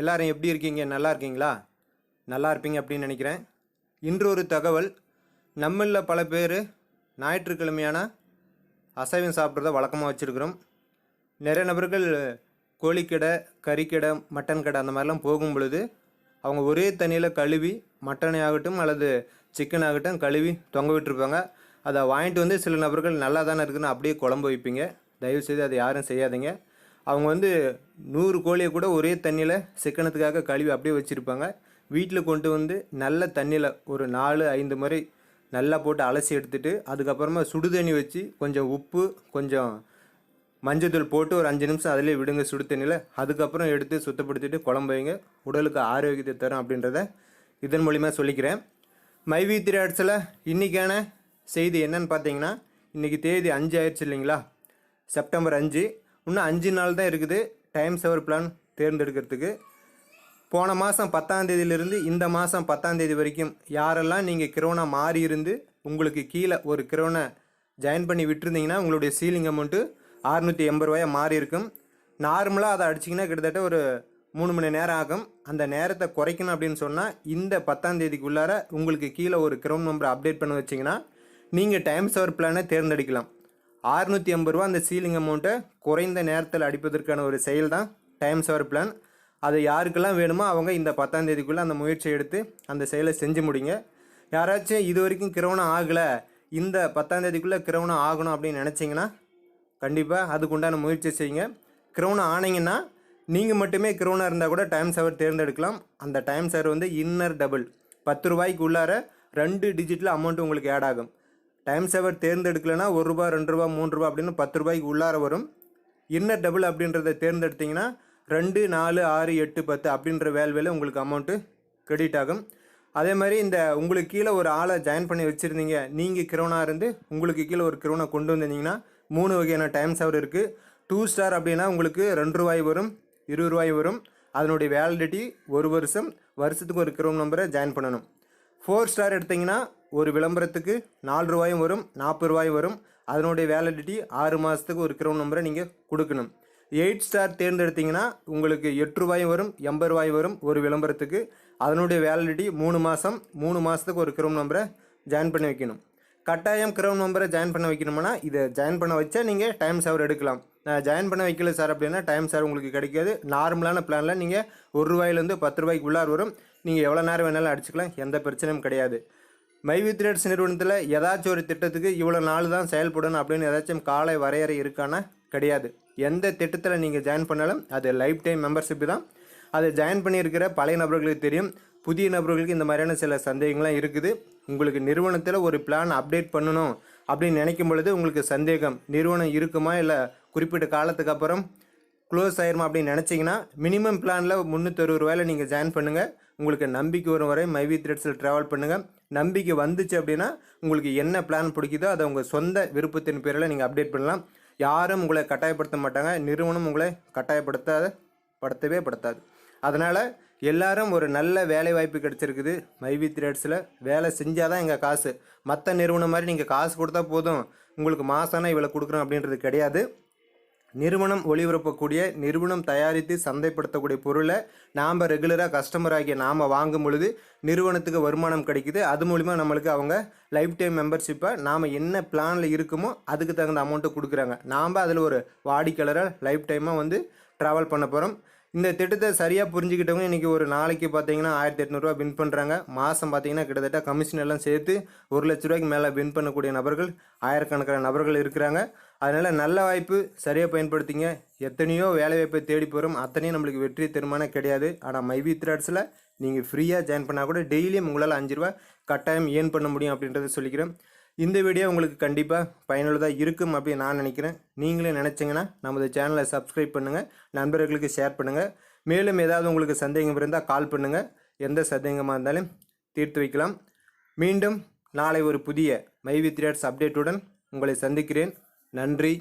எல்லாரும் எப்படி இருக்கீங்க? நல்லா இருக்கீங்களா? நல்லா இருப்பீங்க அப்படின்னு நினைக்கிறேன். இன்று ஒரு தகவல் நம்மளில் பல பேர் ஞாயிற்றுக்கிழமையான அசைவம் சாப்பிட்றத வழக்கமாக வச்சுருக்கிறோம். நிறைய நபர்கள் கோழிக்கடை கறிக்கடை மட்டன் கடை அந்த மாதிரிலாம் போகும் பொழுது அவங்க ஒரே தண்ணியில் கழுவி மட்டனை ஆகட்டும் அல்லது சிக்கன் ஆகட்டும் கழுவி தொங்க விட்டுருப்பாங்க. அதை வாங்கிட்டு வந்து சில நபர்கள் நல்லா தானே இருக்குன்னு அப்படியே குழம்பு வைப்பீங்க. தயவுசெய்து அதை யாரும் செய்யாதீங்க. அவங்க வந்து நூறு கோழியை கூட ஒரே தண்ணியில் சிக்கனத்துக்காக கழுவி அப்படியே வச்சுருப்பாங்க. வீட்டில் கொண்டு வந்து நல்ல தண்ணியில் ஒரு நாலு ஐந்து முறை நல்லா போட்டு அலசி எடுத்துகிட்டு அதுக்கப்புறமா சுடு தண்ணி வச்சு கொஞ்சம் உப்பு கொஞ்சம் மஞ்சத்தூள் போட்டு ஒரு அஞ்சு நிமிஷம் அதிலே விடுங்க சுடு தண்ணியில். அதுக்கப்புறம் எடுத்து சுத்தப்படுத்திட்டு குழம்பு வைங்க. உடலுக்கு ஆரோக்கியத்தை தரும் அப்படின்றத இதன் மூலிமா சொல்லிக்கிறேன். மைவி திரையாட்ஸில் இன்றைக்கான செய்தி என்னன்னு பார்த்தீங்கன்னா இன்றைக்கி தேதி அஞ்சு ஆயிடுச்சு இல்லைங்களா? செப்டம்பர் அஞ்சு. இன்னும் அஞ்சு நாள் தான் இருக்குது. டைம் செவர் பிளான் தேர்ந்தெடுக்கிறதுக்கு. போன மாதம் பத்தாந்தேதியிலிருந்து இந்த மாதம் பத்தாந்தேதி வரைக்கும் யாரெல்லாம் நீங்கள் கிரோனா மாறி இருந்து உங்களுக்கு கீழே ஒரு கிரோனை ஜாயின் பண்ணி விட்டுருந்தீங்கன்னா உங்களுடைய சீலிங் அமௌண்ட்டு அறுநூற்றி எண்பது ரூபாயா மாறி இருக்கும். நார்மலாக அதை அடிச்சிங்கன்னா கிட்டத்தட்ட ஒரு மூணு மணி நேரம் ஆகும். அந்த நேரத்தை குறைக்கணும் அப்படின்னு சொன்னால் இந்த பத்தாந்தேதிக்குள்ளார உங்களுக்கு கீழே ஒரு கிரௌண்ட் நம்பரை அப்டேட் பண்ண வச்சிங்கன்னா நீங்கள் டைம் சவர் பிளானை தேர்ந்தெடுக்கலாம். ஆறுநூற்றி ஐம்பது ரூபா அந்த சீலிங் அமௌண்ட்டை குறைந்த நேரத்தில் அடிப்பதற்கான ஒரு செயல் தான் டைம் சவர் பிளான் அது யாருக்கெல்லாம் வேணுமோ அவங்க இந்த பத்தாம் தேதிக்குள்ளே அந்த முயற்சி எடுத்து அந்த செயலை செஞ்சு முடிங்க. யாராச்சும் இது வரைக்கும் கிரவணம் ஆகலை இந்த பத்தாம் தேதிக்குள்ளே கிரவணம் ஆகணும் அப்படின்னு நினச்சிங்கன்னா கண்டிப்பாக அதுக்குண்டான முயற்சி செய்யுங்க. கிரவணம் ஆனீங்கன்னா நீங்கள் மட்டுமே கிரவணம் இருந்தால் கூட டைம் சவர் தேர்ந்தெடுக்கலாம். அந்த டைம் சவர் வந்து இன்னர் டபுள் பத்து ரூபாய்க்கு உள்ளார ரெண்டு டிஜிட்டில் அமௌண்ட் உங்களுக்கு ஆட் ஆகும். டைம் சேவர் தேர்ந்தெடுக்கலைன்னா ஒரு ரூபா ரெண்டு ரூபா மூணு ரூபா அப்படின்னு பத்து ரூபாய்க்கு உள்ளார வரும். இன்னர் டபுள் அப்படின்றத தேர்ந்தெடுத்தீங்கன்னா ரெண்டு நாலு ஆறு எட்டு பத்து அப்படின்ற வேல்வேல உங்களுக்கு அமௌண்ட்டு கிரெடிட் ஆகும். அதே மாதிரி இந்த உங்களுக்கு கீழே ஒரு ஆளை ஜாயின் பண்ணி வச்சுருந்தீங்க நீங்கள் கிரோனா இருந்து உங்களுக்கு கீழே ஒரு கிரோனை கொண்டு வந்திருந்தீங்கன்னா மூணு வகையான டைம் சேவர் இருக்குது டூ ஸ்டார் அப்படின்னா உங்களுக்கு ரெண்டு ரூபாய் வரும் இருபது ரூபாய் வரும். அதனுடைய வேலிடிட்டி ஒரு வருஷம் வருஷத்துக்கு ஒரு கிரோம் நம்பரை ஜாயின் பண்ணணும். ஃபோர் ஸ்டார் எடுத்திங்கன்னா ஒரு விளம்பரத்துக்கு நாலு ரூபாயும் வரும் நாற்பது ரூபாயும் வரும். அதனுடைய வேலிடிட்டி ஆறு மாதத்துக்கு ஒரு கிரௌண்ட் நம்பரை நீங்கள் கொடுக்கணும். எயிட் ஸ்டார் தேர்ந்தெடுத்தீங்கன்னா உங்களுக்கு எட்டு ரூபாயும் வரும் எண்பது ரூபாய் வரும் ஒரு விளம்பரத்துக்கு. அதனுடைய வேலிடிட்டி மூணு மாதம் மூணு மாதத்துக்கு ஒரு கிரௌண்ட் நம்பரை ஜாயின் பண்ணி வைக்கணும். கட்டாயம் கிரௌண்ட் மெம்பரை ஜாயின் பண்ண வைக்கணும்னா இதை ஜாயின் பண்ண வச்சா நீங்கள் டைம் சார் எடுக்கலாம். நான் ஜாயின் பண்ண வைக்கல சார் அப்படின்னா டைம் சார் உங்களுக்கு கிடைக்காது. நார்மலான பிளானில் நீங்கள் ஒரு ரூபாயிலேருந்து பத்து ரூபாய்க்கு உள்ளார் வரும். நீங்கள் எவ்வளோ நேரம் வேணாலும் அடிச்சுக்கலாம் எந்த பிரச்சனையும் கிடையாது. மைவி த்ரெட்ஸ் நிறுவனத்தில் ஏதாச்சும் ஒரு திட்டத்துக்கு இவ்வளோ நாள் தான் செயல்படணும் அப்படின்னு ஏதாச்சும் காலை வரையறை இருக்கானா? கிடையாது. எந்த திட்டத்தில் நீங்கள் ஜாயின் பண்ணாலும் அது லைஃப் டைம் மெம்பர்ஷிப் தான். அதை ஜாயின் பண்ணியிருக்கிற பழைய நபர்களுக்கு தெரியும். புதிய நபர்களுக்கு இந்த மாதிரியான சில சந்தேகங்கள்லாம் இருக்குது. உங்களுக்கு நிறுவனத்தில் ஒரு பிளான் அப்டேட் பண்ணணும் அப்படின்னு நினைக்கும் பொழுது உங்களுக்கு சந்தேகம் நிறுவனம் இருக்குமா இல்லை குறிப்பிட்ட காலத்துக்கு அப்புறம் க்ளோஸ் ஆயிருமா அப்படின்னு நினச்சிங்கன்னா மினிமம் பிளானில் முந்நூற்றறுபது ரூபாயில் நீங்கள் ஜாயின் பண்ணுங்கள் உங்களுக்கு நம்பிக்கை வரும் வரை மைவி த்ரெட்ஸில் ட்ராவல் பண்ணுங்கள் நம்பிக்கை வந்துச்சு அப்படின்னா உங்களுக்கு என்ன பிளான் பிடிக்குதோ அதை உங்கள் சொந்த விருப்பத்தின் பேரில் நீங்கள் அப்டேட் பண்ணலாம். யாரும் உங்களை கட்டாயப்படுத்த மாட்டாங்க. நிறுவனம் உங்களை கட்டாயப்படுத்தாத படுத்தவே படுத்தாது. அதனால் எல்லாரும் ஒரு நல்ல வேலை வாய்ப்பு கிடச்சிருக்குது. மைவி த்ரேட்ஸில் வேலை செஞ்சால் தான் எங்கள் காசு. மற்ற நிறுவனம் மாதிரி நீங்கள் காசு கொடுத்தா போதும். உங்களுக்கு மாதம்னா இவ்வளோ கொடுக்குறோம் அப்படின்றது கிடையாது. நிறுவனம் ஒளிபரப்பக்கூடிய நிறுவனம் தயாரித்து சந்தைப்படுத்தக்கூடிய பொருளை நாம் ரெகுலராக கஸ்டமர் ஆகிய நாம் வாங்கும் பொழுது நிறுவனத்துக்கு வருமானம் கிடைக்குது. அது மூலிமா நம்மளுக்கு அவங்க லைஃப் டைம் மெம்பர்ஷிப்பை நாம் என்ன பிளானில் இருக்குமோ அதுக்கு தகுந்த அமௌண்ட்டை கொடுக்குறாங்க. நாம் அதில் ஒரு வாடிக்கையாளராக லைஃப் டைமாக வந்து ட்ராவல் பண்ண போகிறோம் இந்த திட்டத்தை சரியாக புரிஞ்சுக்கிட்டவங்க இன்றைக்கி ஒரு நாளைக்கு பார்த்தீங்கன்னா ஆயிரத்தி எட்நூறுரூவா வின் பண்ணுறாங்க மாதம் பார்த்தீங்கன்னா கிட்டத்தட்ட கமிஷன் எல்லாம் சேர்த்து ஒரு லட்ச ரூபாய்க்கு மேலே வின் பண்ணக்கூடிய நபர்கள் ஆயிரக்கணக்கான நபர்கள் இருக்கிறாங்க. அதனால் நல்ல வாய்ப்பு சரியாக பயன்படுத்திங்க. எத்தனையோ வேலை வாய்ப்பை தேடி போகிறோம் அத்தனையும் நம்மளுக்கு வெற்றி தருமானம் கிடையாது. ஆனால் மைவி த்ராட்ஸில் நீங்கள் ஃப்ரீயாக ஜாயின் பண்ணால் கூட டெய்லியும் உங்களால் அஞ்சு ரூபா கட்டாயம் ஏர்ன் பண்ண முடியும் அப்படின்றத சொல்லிக்கிறேன். இந்த வீடியோ உங்களுக்கு கண்டிப்பாக பயனுள்ளதாக இருக்கும் அப்படின்னு நான் நினைக்கிறேன். நீங்களே நினச்சிங்கன்னா நமது சேனலை சப்ஸ்கிரைப் பண்ணுங்கள் நண்பர்களுக்கு ஷேர் பண்ணுங்கள் மேலும் ஏதாவது உங்களுக்கு சந்தேகம் இருந்தால் கால் பண்ணுங்கள் எந்த சந்தேகமாக இருந்தாலும் தீர்த்து வைக்கலாம். மீண்டும் நாளை ஒரு புதிய மைவி த்ரேட்ஸ் அப்டேட்டுடன் உங்களை சந்திக்கிறேன். நன்றி.